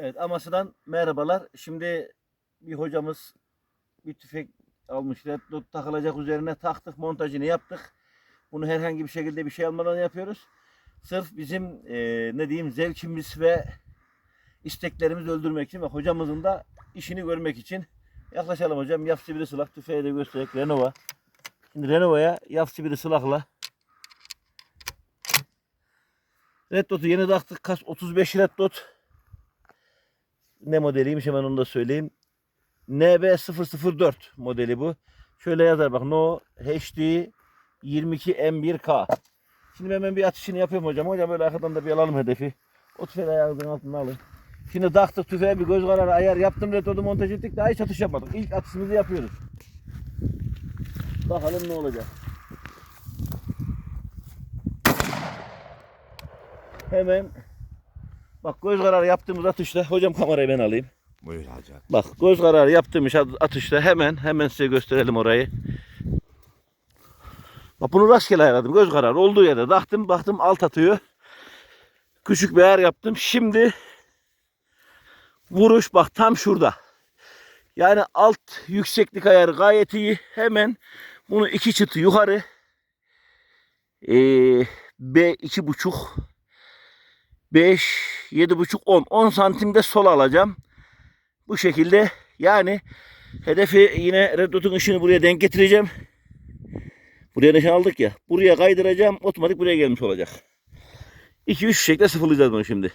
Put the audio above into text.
Evet Amasya'dan merhabalar. Şimdi bir hocamız bir tüfek almış. Red dot takılacak üzerine taktık montajını yaptık. Bunu herhangi bir şekilde bir şey almadan yapıyoruz. Sırf bizim eee, ne diyeyim zevkimiz ve isteklerimizi öldürmek için ve hocamızın da işini görmek için yaklaşalım hocam. Yafsı bir sulak tüfeği de göstererek Renova. Şimdi Renova'ya yafsı bir sulakla Red yeni taktık. Kas 35 Red Dot. Ne modeliymiş hemen onu da söyleyeyim. NB004 modeli bu. Şöyle yazar bak No HD 22 M1K. Şimdi hemen bir atışını yapıyorum hocam. Hocam böyle arkadan da bir alalım hedefi. O tüfeği ayağınızın altına alın. Şimdi taktık tüfeğe bir göz kararı ayar yaptım. Retodu montaj ettik. Daha hiç atış yapmadık. İlk atışımızı yapıyoruz. Bakalım ne olacak. Hemen Bak göz kararı yaptığımız atışta hocam kamerayı ben alayım. Buyur hacı. Bak göz kararı yaptığımız atışta hemen hemen size gösterelim orayı. Bak bunu rastgele ayarladım. Göz kararı olduğu yerde taktım baktım alt atıyor. Küçük bir ayar yaptım. Şimdi vuruş bak tam şurada. Yani alt yükseklik ayarı gayet iyi. Hemen bunu iki çıtı yukarı. Ee, B iki buçuk. Beş 7,5 10. 10 santimde sol alacağım. Bu şekilde yani hedefi yine reddotun ışını buraya denk getireceğim. Buraya nişan aldık ya. Buraya kaydıracağım. Otomatik buraya gelmiş olacak. 2-3 şekilde sıfırlayacağız bunu şimdi.